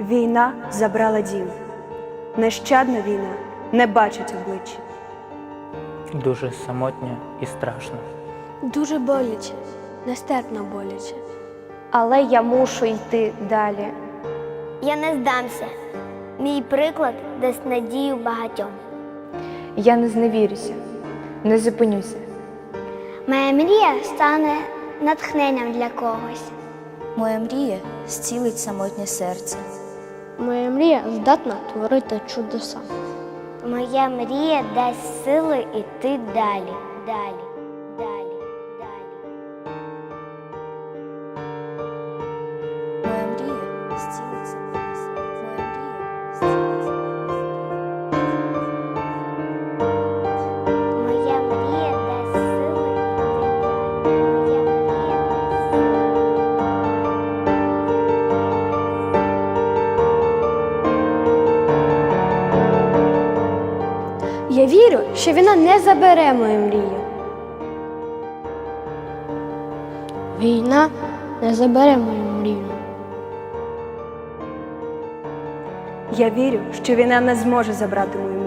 Війна забрала дім. Нещадна війна не бачить обличчя. Дуже самотньо і страшно. Дуже боляче, нестерпно боляче. Але я мушу йти далі. Я не здамся. Мій приклад дасть надію багатьом. Я не зневірюся, не зупинюся. Моя мрія стане натхненням для когось. Моя мрія зцілить самотнє серце. Моя мрія здатна творити чудеса. Моя мрія дасть сили йти далі, далі, Я вірю, що війна не забере мою мрію. Війна не забере мою мрію. Я вірю, що війна не зможе забрати мою